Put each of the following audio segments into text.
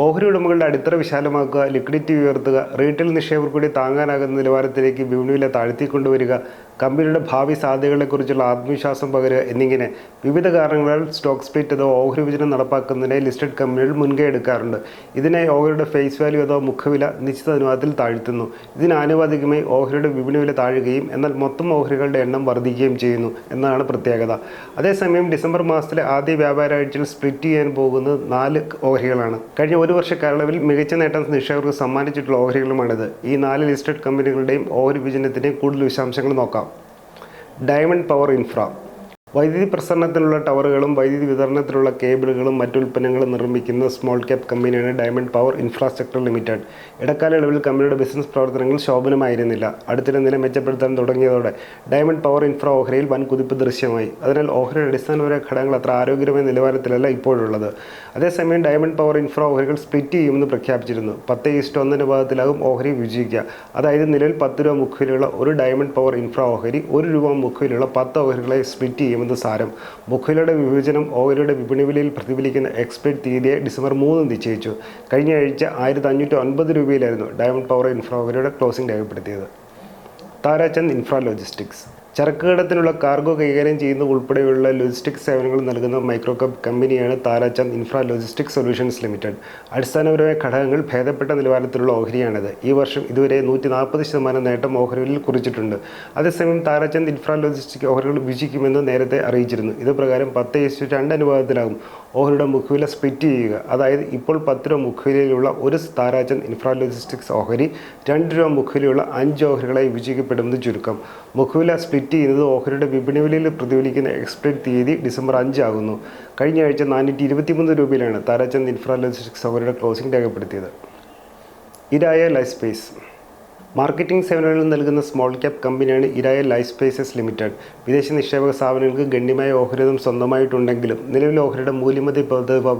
ഓഹരി ഉടമകളുടെ അടിത്തറ വിശാലമാക്കുക ലിക്വിഡിറ്റി ഉയർത്തുക റീറ്റെയിൽ നിക്ഷേപർ കൂടി താങ്ങാനാകുന്ന നിലവാരത്തിലേക്ക് വിപണിയിലെ താഴ്ത്തിക്കൊണ്ടുവരിക കമ്പനിയുടെ ഭാവി സാധ്യതകളെക്കുറിച്ചുള്ള ആത്മവിശ്വാസം പകരുക എന്നിങ്ങനെ വിവിധ കാരണങ്ങളാൽ സ്റ്റോക്ക് സ്പ്ലിറ്റ് അഥവാ ഓഹരി വിഭജനം നടപ്പാക്കുന്നതിനായി ലിസ്റ്റഡ് കമ്പനികൾ മുൻകൈ എടുക്കാറുണ്ട്. ഇതിനായി ഓഹരിയുടെ ഫേസ് വാല്യൂ അഥവാ മുഖവില നിശ്ചിത അനുപാതത്തിൽ താഴ്ത്തുന്നു. ഇതിന് ആനുപാതികമായി ഓഹരിയുടെ വിപണി വില താഴുകയും എന്നാൽ മൊത്തം ഓഹരികളുടെ എണ്ണം വർദ്ധിക്കുകയും ചെയ്യുന്നു എന്നതാണ് പ്രത്യേകത. അതേസമയം ഡിസംബർ മാസത്തിലെ ആദ്യ വ്യാപാര ആഴ്ചയിൽ സ്പ്ലിറ്റ് ചെയ്യാൻ പോകുന്നത് നാല് ഓഹരികളാണ്. കഴിഞ്ഞ ഒരു വർഷ കാലയളവിൽ മികച്ച നേട്ടം നിക്ഷേപകർക്ക് സമ്മാനിച്ചിട്ടുള്ള ഓഹരികളുമാണിത്. ഈ നാല് ലിസ്റ്റഡ് കമ്പനികളുടെയും ഓഹരി വിഭജനത്തിന്റെയും കൂടുതൽ വിശദാംശങ്ങൾ നോക്കാം. ഡയമണ്ട് പവർ ഇൻഫ്ര വൈദ്യുതി പ്രസരണത്തിലുള്ള ടവറുകളും വൈദ്യുതി വിതരണത്തിലുള്ള കേബിളുകളും മറ്റു ഉൽപ്പന്നങ്ങളും നിർമ്മിക്കുന്ന സ്മോൾ ക്യാപ് കമ്പനിയാണ് ഡയമണ്ട് പവർ ഇൻഫ്രാസ്ട്രക്ചർ ലിമിറ്റഡ്. ഇടക്കാല ഇടക്കാലയളവിൽ കമ്പനിയുടെ ബിസിനസ് പ്രവർത്തനങ്ങൾ ശോഭനമായിരുന്നില്ല. അടുത്തിടെ നില മെച്ചപ്പെടുത്താൻ തുടങ്ങിയതോടെ ഡയമണ്ട് പവർ ഇൻഫ്ര ഓഹരിയിൽ വൻ കുതിപ്പ് ദൃശ്യമായി. അതിനാൽ ഓഹരിയുടെ അടിസ്ഥാനപര ഘടകങ്ങൾ അത്ര ആരോഗ്യകരമായ നിലവാരത്തിലല്ല ഇപ്പോഴുള്ളത്. അതേസമയം ഡയമണ്ട് പവർ ഇൻഫ്ര ഓഹരികൾ സ്പ്ലിറ്റ് ചെയ്യുമെന്ന് പ്രഖ്യാപിച്ചിരുന്നു. പത്ത് ഈസ്റ്റ് ഒന്നിന്റെ ഭാഗത്തിലാകും ഓഹരി വിജയിക്കുക. അതായത് നിലവിൽ പത്ത് രൂപ മുഖവിലുള്ള ഒരു ഡയമണ്ട് പവർ ഇൻഫ്ര ഓഹരി ഒരു രൂപ മുഖവിലുള്ള പത്ത് ഓഹരികളെ സ്പ്ലിറ്റ് ചെയ്യുമെന്ന് സാരം. ബുഖലയുടെ വിഭജനം ഓഹരിയുടെ വിപണി വിലയിൽ പ്രതിഫലിക്കുന്ന എക്സ്പെക്ട് തീയതിയെ ഡിസംബർ മൂന്ന് നിശ്ചയിച്ചു. കഴിഞ്ഞ ആഴ്ച ആയിരത്തി അഞ്ഞൂറ്റി ഒൻപത് രൂപയിലായിരുന്നു ഡയമണ്ട് പവർ ഇൻഫ്ര ഓഹരിയുടെ ക്ലോസിംഗ് രേഖപ്പെടുത്തിയത്. Tarachand Infra Logistics. ചരക്ക് കടത്തിനുള്ള കാർഗോ കൈകാര്യം ചെയ്യുന്നത് ഉൾപ്പെടെയുള്ള ലോജിസ്റ്റിക്സ് സേവനങ്ങൾ നൽകുന്ന മൈക്രോകപ്പ് കമ്പനിയാണ് Tarachand Infra Logistics Solutions Limited. അടിസ്ഥാനപരമായ ഘടകങ്ങൾ ഭേദപ്പെട്ട നിലവാരത്തിലുള്ള ഓഹരിയാണിത്. ഈ വർഷം ഇതുവരെ നൂറ്റി നാൽപ്പത് ശതമാനം നേട്ടം ഓഹരികളിൽ കുറിച്ചിട്ടുണ്ട്. അതേസമയം താരാചന്ദ് ഇൻഫ്രാ ലോജിസ്റ്റിക് ഓഹരികൾ വിജയിക്കുമെന്ന് നേരത്തെ അറിയിച്ചിരുന്നു. ഇത് പ്രകാരം പത്ത് എസ് രണ്ട് അനുപാതത്തിലാകും ഓഹരിയുടെ മുഖവില സ്പ്ലിറ്റ് ചെയ്യുക. അതായത് ഇപ്പോൾ പത്ത് രൂപ മുഖവിലയിലുള്ള ഒരു താരാചന്ദ് ഇൻഫ്രാ ലോജിസ്റ്റിക്സ് ഓഹരി രണ്ട് രൂപ മുഖവിലയുള്ള അഞ്ച് ഓഹരികളായി വിഭജിക്കപ്പെടുമെന്ന് ചുരുക്കം. മുഖവില സ്പ്ലിറ്റ് ചെയ്യുന്നത് ഓഹരിയുടെ വിപണി വിലയിൽ പ്രതിഫലിക്കുന്ന എക്സ്പെക്ട് തീയതി ഡിസംബർ അഞ്ചാകുന്നു കഴിഞ്ഞ ആഴ്ച നാനൂറ്റി ഇരുപത്തിമൂന്ന് രൂപയിലാണ് താരാചന്ദ് ഇൻഫ്രാലോജിസ്റ്റിക്സ് ഓഹരിയുടെ ക്ലോസിംഗ് രേഖപ്പെടുത്തിയത്. ഇരായ ലൈഫ് സ്പേസ് മാർക്കറ്റിംഗ് സേവനങ്ങൾ നൽകുന്ന സ്മോൾ ക്യാപ് കമ്പനിയാണ് ഇരായ ലൈഫ് സ്പേസസ് ലിമിറ്റഡ്. വിദേശ നിക്ഷേപക സ്ഥാപനങ്ങൾക്ക് ഗണ്യമായ ഓഹരിതം സ്വന്തമായിട്ടുണ്ടെങ്കിലും നിലവിൽ ഓഹരിയുടെ മൂല്യമതി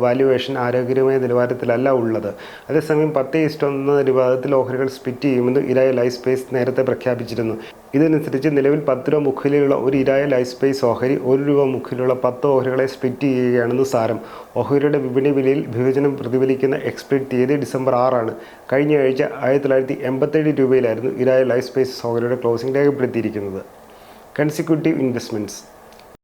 വാല്യുവേഷൻ ആരോഗ്യകരമായ നിലവാരത്തിലല്ല ഉള്ളത്. അതേസമയം പത്ത് ഇഷ്ടം എന്ന വിഭാഗത്തിൽ ഓഹരികൾ സ്പിറ്റ് ചെയ്യുമെന്ന് ഇരായ ലൈഫ് സ്പേസ് നേരത്തെ പ്രഖ്യാപിച്ചിരുന്നു. ഇതനുസരിച്ച് നിലവിൽ പത്ത് രൂപ മുഖിലുള്ള ഒരു ഇരായ ലൈഫ് സ്പേസ് ഓഹരി ഒരു രൂപ മുഖിലുള്ള പത്ത് ഓഹരികളെ സ്പ്ലിറ്റ് ചെയ്യുകയാണെന്ന് സാരം. ഓഹരിയുടെ വിപണി വിലയിൽ വിഭജനം പ്രതിഫലിക്കുന്ന എക്സ്പെക്ട് തീയതി ഡിസംബർ ആറാണ്. കഴിഞ്ഞ ആഴ്ച ആയിരത്തി തൊള്ളായിരത്തി എൺപത്തേഴ് രൂപയിലായിരുന്നു ഇരായ ലൈഫ് സ്പേസ് ഓഹരിയുടെ ക്ലോസിംഗ് രേഖപ്പെടുത്തിയിരിക്കുന്നത്. കൺസിക്യൂട്ടീവ് ഇൻവെസ്റ്റ്മെന്റ്സ്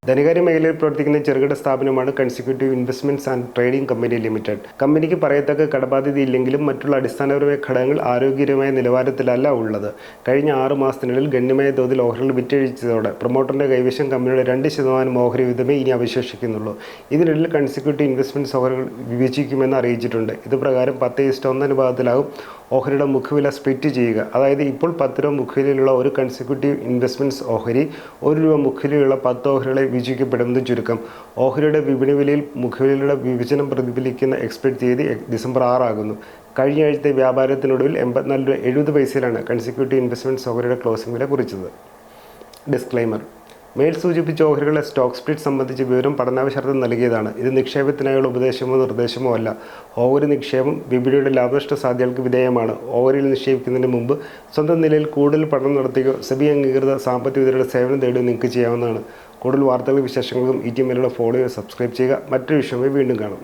ധനകാര്യ മേഖലയിൽ പ്രവർത്തിക്കുന്ന ചെറുകിട സ്ഥാപനമാണ് Consecutive Investments and Trading Company Limited കമ്പനിക്ക് പറയത്തക്ക കടബാധ്യതയില്ലെങ്കിലും മറ്റുള്ള അടിസ്ഥാനപരമായ ഘടകങ്ങൾ ആരോഗ്യകരമായ നിലവാരത്തിലല്ല ഉള്ളത്. കഴിഞ്ഞ ആറ് മാസത്തിനുള്ളിൽ ഗണ്യമായ തോതിൽ ഓഹരികൾ വിറ്റഴിച്ചതോടെ പ്രൊമോട്ടറിന്റെ കൈവശം കമ്പനിയുടെ രണ്ട് ശതമാനം ഓഹരി വിധമേ ഇനി അവശേഷിക്കുന്നുള്ളൂ. ഇതിനിടയിൽ കൺസിക്യൂട്ടീവ് ഇൻവെസ്റ്റ്മെന്റ്സ് ഓഹരികൾ വിഭജിക്കുമെന്ന് അറിയിച്ചിട്ടുണ്ട്. ഇത് പ്രകാരം പത്ത് ഇഷ്ടം ഒന്ന് അനുപാതത്തിലാകും. ഓഹരിയുടെ മുഖവില സ്പ്ലിറ്റ് ചെയ്യുക. അതായത് ഇപ്പോൾ പത്ത് രൂപ മുഖവിലുള്ള ഒരു കൺസിക്യൂട്ടീവ് ഇൻവെസ്റ്റ്മെന്റ്സ് ഓഹരി ഒരു രൂപ മുഖവിലയുള്ള പത്ത് ഓഹരികളെ വിജയിക്കപ്പെടുമെന്ന് ചുരുക്കം. ഓഹരിയുടെ വിപണി വിലയിൽ മുഖവിലയുടെ വിഭജനം പ്രതിഫലിക്കുന്ന എക്സ്പെക്ട് തീയതി ഡിസംബർ ആറാകുന്നു. കഴിഞ്ഞ ആഴ്ചത്തെ വ്യാപാരത്തിനൊടുവിൽ എൺപത്തിനാല് രൂപ എഴുപത് പൈസയിലാണ് കൺസിക്യൂട്ടീവ് ഇൻവെസ്റ്റ്മെന്റ്സ് ഓഹരിയുടെ ക്ലോസിംഗ് വില കുറിച്ചത്. ഡിസ്ക്ലൈമർ മേൽ സൂചിപ്പിച്ച ഓഹരികളെ സ്റ്റോക്ക് സ്പ്ലിറ്റ് സംബന്ധിച്ച് വിവരം പഠനാവശ്യാർത്ഥം നൽകിയതാണ്. ഇത് നിക്ഷേപത്തിനായുള്ള ഉപദേശമോ നിർദ്ദേശമോ അല്ല. ഓഹരി നിക്ഷേപം വിപണിയുടെ ലാഭനഷ്ട സാധ്യതകൾക്ക് വിധേയമാണ്. ഓഹരിയിൽ നിക്ഷേപിക്കുന്നതിന് മുമ്പ് സ്വന്തം നിലയിൽ കൂടുതൽ പഠനം നടത്തുകയോ സെബി അംഗീകൃത സാമ്പത്തിക വിദ്യയുടെ സേവനം തേടുകയോ നിങ്ങൾക്ക് ചെയ്യാവുന്നതാണ്. കൂടുതൽ വാർത്തകളും വിശേഷങ്ങൾക്കും ഈ ടീമിലുള്ള ഫോളോ സബ്സ്ക്രൈബ് ചെയ്യുക. മറ്റൊരു വിഷയമായി വീണ്ടും കാണും.